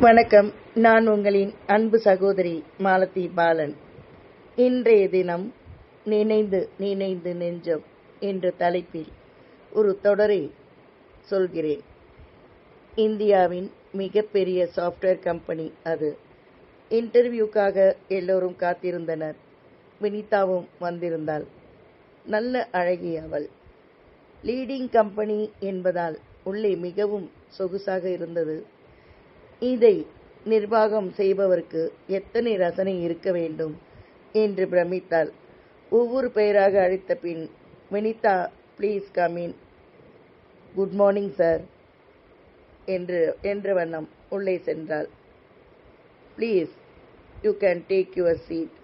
வணக்கம். நான் உங்களின் அன்பு சகோதரி மாலதி பாலன். இன்றைய தினம் நினைந்து நினைந்து நெஞ்சம் என்ற தலைப்பில் ஒரு தொடரை சொல்கிறேன். இந்தியாவின் மிகப்பெரிய சாஃப்ட்வேர் கம்பெனி அது. இன்டர்வியூக்காக எல்லோரும் காத்திருந்தனர். வினிதாவும் வந்திருந்தாள். நல்ல அழகி அவள். லீடிங் கம்பெனி என்பதால் உள்ளே மிகவும் சொகுசாக இருந்தது. இதை நிர்வாகம் செய்பவருக்கு எத்தனை ரசனை இருக்க வேண்டும் என்று பிரமித்தாள். ஒவ்வொரு பெயராக அழைத்த பின் Vinitha please come in good morning sir. என்று என்ற வண்ணம் உள்ளே சென்றாள். Please you can take your seat.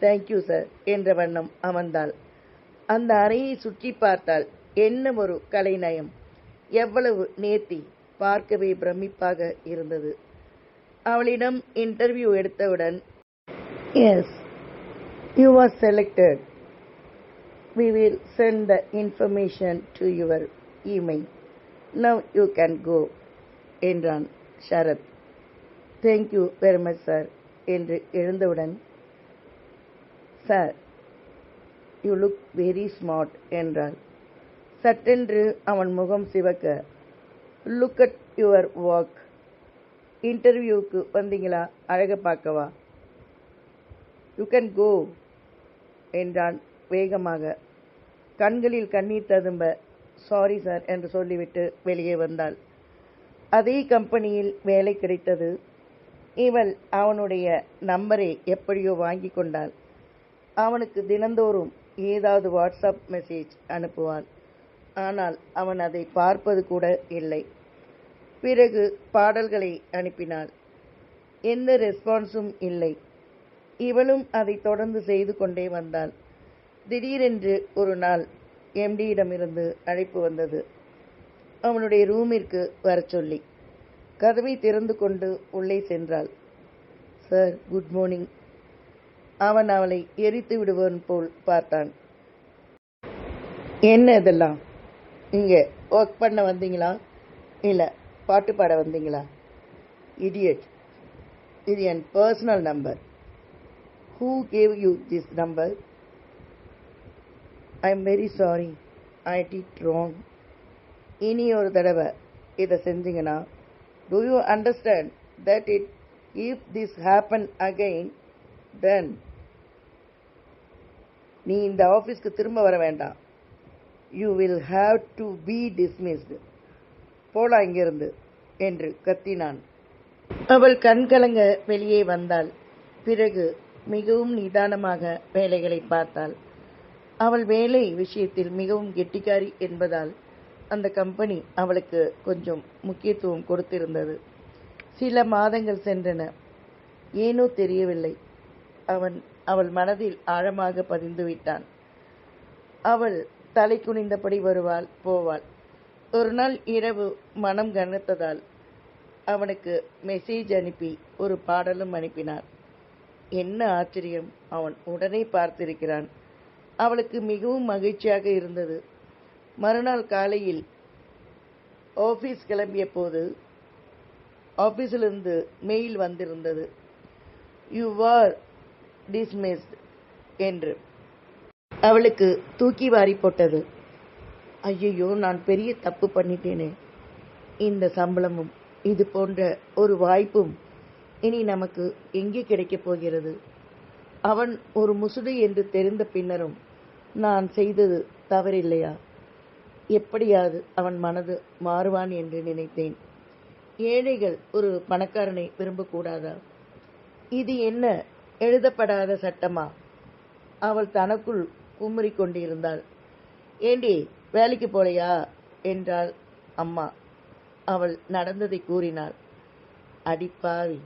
Thank you sir என்ற வண்ணம் அமர்ந்தாள். அந்த அறையை சுற்றி பார்த்தால் என்ன ஒரு கலைநயம்? எவ்வளவு நேர்த்தி பார்க்கவே பிரமிப்பாக இருந்தது. அவளிடம் interview எடுத்தவுடன் yes you are selected we will send the information to your email now you can go என்றான் Sharath thank you very much sir என்று எழுந்தவுடன் sir you look very smart என்றாள். சட்டென்று அவன் முகம் சிவக்க லுக் அட் யுவர் ஒர்க் இன்டர்வியூக்கு வந்தீங்களா? அழக பார்க்கவா? யூ கேன் கோ என்றான் வேகமாக. கண்களில் கண்ணீர் ததும்ப சாரி சார் என்று சொல்லிவிட்டு வெளியே வந்தாள். அதே கம்பெனியில் வேலை கிடைத்தது. இவள் அவனுடைய நம்பரை எப்படியோ வாங்கி கொண்டாள். அவனுக்கு தினந்தோறும் ஏதாவது வாட்ஸ்அப் மெசேஜ் அனுப்புவாள். ஆனால் அவன் அதை பார்ப்பது கூட இல்லை. பிறகு பாடல்களை அனுப்பினாள். எந்த ரெஸ்பான்ஸும் இல்லை. இவளும் அதை தொடர்ந்து செய்து கொண்டே வந்தாள். திடீரென்று ஒரு நாள் எம்டியிடமிருந்து அழைப்பு வந்தது. அவனுடைய ரூமிற்கு வரச் சொல்லி. கதவை திறந்து கொண்டு உள்ளே சென்றாள். Sir good morning. அவன் அவளை எரித்து விடுவன் போல் பார்த்தான். என்ன இதெல்லாம்? இங்கே ஒர்க் பண்ண வந்தீங்களா? இல்லை பாட்டு பாட வந்தீங்களா? இடியட் இது என் personal number who gave you this number I am very sorry I did wrong இனி ஒரு தடவை இதை செஞ்சீங்கன்னா do you understand that it if this happen again then நீ இந்த ஆஃபீஸ்க்கு திரும்ப வர வேண்டாம். You will have to be dismissed போலா இங்கிருந்து என்று கத்தினான். அவள் கண்கலங்க வெளியே வந்தாள். பிறகு மிகவும் நிதானமாக வேலைகளை பார்த்தாள். அவள் வேலை விஷயத்தில் மிகவும் கெட்டிக்காரி என்பதால் அந்த கம்பெனி அவளுக்கு கொஞ்சம் முக்கியத்துவம் கொடுத்திருந்தது. சில மாதங்கள் சென்றன. ஏனோ தெரியவில்லை. அவன் அவள் மனதில் ஆழமாக பதிந்து விட்டான் அவள் தலை குனிந்தபடி வருவாள் போவாள். ஒரு நாள் இரவு மனம் கனத்ததால் அவனுக்கு மெசேஜ் அனுப்பி ஒரு பாடலும் அனுப்பினார். என்ன ஆச்சரியம் அவன் உடனே பார்த்திருக்கிறான். அவளுக்கு மிகவும் மகிழ்ச்சியாக இருந்தது. மறுநாள் காலையில் ஆஃபீஸ் கிளம்பிய போது ஆஃபீஸிலிருந்து மெயில் வந்திருந்தது. யூ ஆர் டிஸ்மிஸ்ட் என்று. அவளுக்கு தூக்கி வாரி போட்டது. ஐயையோ நான் பெரிய தப்பு பண்ணிட்டேனே. இந்த சம்பளமும் இது போன்ற ஒரு வாய்ப்பும் இனி நமக்கு எங்கே கிடைக்கப் போகிறது? அவன் ஒரு முசுடு என்று தெரிந்த பின்னரும் நான் செய்தது தவறில்லையா? எப்படியாவது அவன் மனது மாறுவான் என்று நினைத்தேன். ஏழைகள் ஒரு பணக்காரனை விரும்பக்கூடாதா? இது என்ன? எழுதப்படாத சட்டமா? அவள் தனக்குள் குமுறி கொண்டிருந்தாள் ஏண்டி வேலைக்கு போலையா? என்றாள் அம்மா. அவள் நடந்ததை கூறினாள். அடிப்பாவி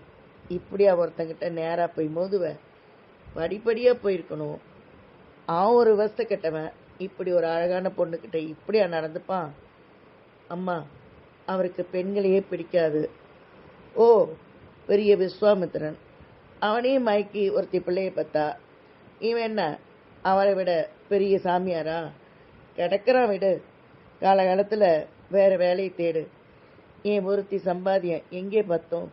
இப்படியா ஒருத்தங்கிட்ட நேராக போய் மோதுவ? படிப்படியாக போயிருக்கணும். அவன் ஒரு வருஷத்தை கெட்டவன் இப்படி ஒரு அழகான பொண்ணுக்கிட்ட இப்படியா நடந்துப்பான்? அம்மா அவருக்கு பெண்களையே பிடிக்காது. ஓ பெரிய விஸ்வாமித்திரன். அவனையும் மயக்கி ஒருத்தி பிள்ளைய பார்த்தா இவன் என்ன அவரை விட பெரிய சாமியாரா? கிடக்கிறான் விடு. காலகாலத்தில் வேற வேலையை தேடு. என் ஒருத்தி சம்பாதியம் எங்கே பார்த்தோம்?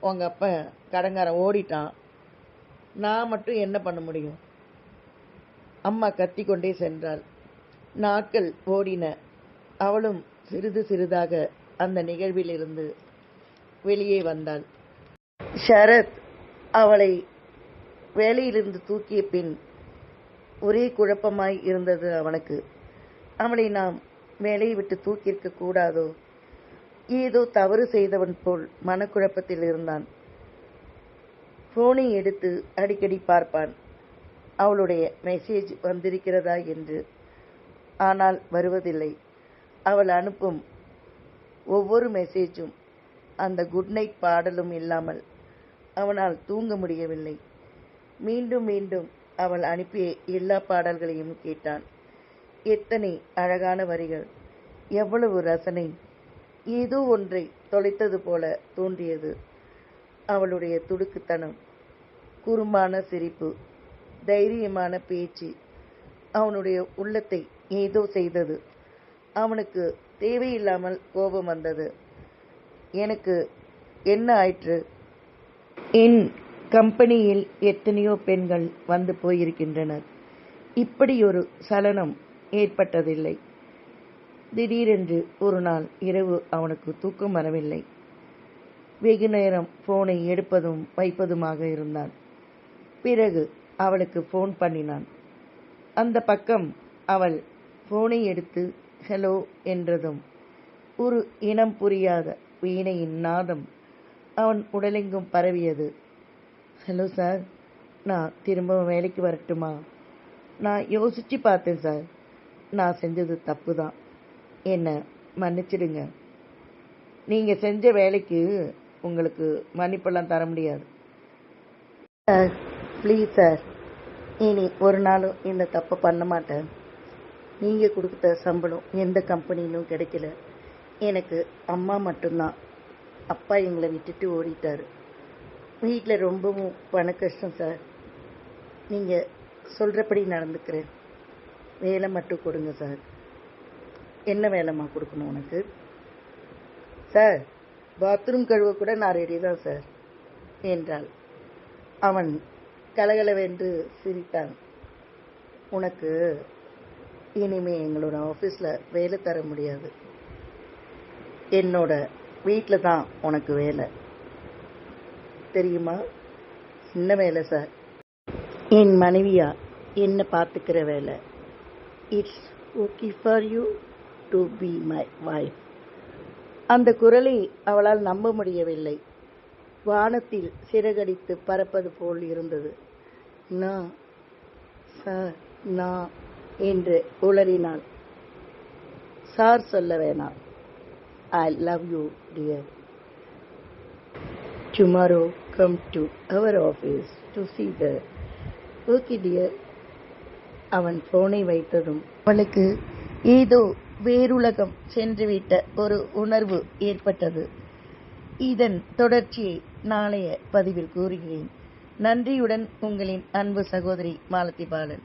உங்கள் அப்பா கடங்காரன் ஓடிட்டான். நான் மட்டும் என்ன பண்ண முடியும்? அம்மா கத்திக்கொண்டே சென்றாள். நாட்கள் ஓடின. அவளும் சிறிது சிறிதாக அந்த நிகழ்விலிருந்து வெளியே வந்தாள். ஷரத் அவளை வேலையிலிருந்து தூக்கிய பின் ஒரே குழப்பமாய் இருந்தது அவனுக்கு. அவளை நாம் வேலையை விட்டு தூக்கியிருக்க கூடாதோ? ஏதோ தவறு செய்தவன் போல் மனக்குழப்பத்தில் இருந்தான். போனை எடுத்து அடிக்கடி பார்ப்பான். அவளுடைய மெசேஜ் வந்திருக்கிறதா என்று. ஆனால் வருவதில்லை. அவள் அனுப்பும் ஒவ்வொரு மெசேஜும் அந்த குட் நைட் பாடலும் இல்லாமல் அவனால் தூங்க முடியவில்லை. மீண்டும் மீண்டும் அவள் அனுப்பிய எல்லா பாடல்களையும் கேட்டான். எத்தனை அழகான வரிகள். எவ்வளவு ரசனை. ஏதோ ஒன்றை தொலைத்தது போல தோன்றியது. அவளுடைய துடுக்குத்தனம். குறும்பான சிரிப்பு. தைரியமான பேச்சு. அவனுடைய உள்ளத்தை ஏதோ செய்தது. அவனுக்கு தேவையில்லாமல் கோபம் வந்தது. எனக்கு என்ன ஆயிற்று? என் கம்பெனியில் எத்தனையோ பெண்கள் வந்து போயிருக்கின்றனர். இப்படி ஒரு சலனம் ஏற்பட்டதில்லை. திடீரென்று ஒரு நாள் இரவு அவனுக்கு தூக்கம் வரவில்லை. வெகு நேரம் போனை எடுப்பதும் வைப்பதுமாக இருந்தான். பிறகு அவளுக்கு ஃபோன் பண்ணினான். அந்த பக்கம் அவள் போனை எடுத்து ஹலோ என்றதும் ஒரு இனம் புரியாத வீணையின் நாதம் அவன் உடலெங்கும் பரவியது. ஹலோ சார் நான் திரும்பவும் வேலைக்கு வரட்டுமா? நான் யோசிச்சு பார்த்தேன் சார் நான் செஞ்சது தப்பு தான் என்னை மன்னிச்சிடுங்க. நீங்கள் செஞ்ச வேலைக்கு உங்களுக்கு மன்னிப்பெல்லாம் தர முடியாது. சார் ப்ளீஸ் சார் இனி ஒரு நாளும் இந்த தப்பை பண்ண மாட்டேன். நீங்கள் கொடுத்த சம்பளம் எந்த கம்பெனிலும் கிடைக்கல. எனக்கு அம்மா மட்டும்தான். அப்பா எங்களை விட்டுட்டு ஓடிட்டார். வீட்டில் ரொம்பவும் பண கஷ்டம் சார். நீங்கள் சொல்கிறபடி நடந்துக்கிறேன். வேலை மட்டும் கொடுங்க சார். என்ன வேலைம்மா கொடுக்கணும் உனக்கு? சார் பாத்ரூம் கழுவ கூட நான் ரெடி தான் சார் என்றாள். அவன் கலகலவென்று சிரித்தான். உனக்கு இனிமே எங்களோட ஆஃபீஸில் வேலை தர முடியாது. என்னோட வீட்டில் தான் உனக்கு வேலை. தெரியுமா? என்ன வேலை சார்? என் மனைவியா என்ன பார்த்துக்கிற வேலை? It's okay for you to be my wife அந்த குரலை அவளால் நம்ப முடியவில்லை. வானத்தில் சிறகடித்து பறப்பது போல் இருந்தது. நான் சார் நான் என்று உளறினாள். சார் சொல்ல வேணாம். I love you dear tomorrow come to our office to see the okay dear அவன் போனை வைத்ததும் அவளுக்கு ஏதோ வேறுலகம் சென்றுவிட்ட ஒரு உணர்வு ஏற்பட்டது. இதன் தொடர்ச்சியை நாளைய பதிவில் கூறுகிறேன். நன்றியுடன் உங்களின் அன்பு சகோதரி மாலதி பாலன்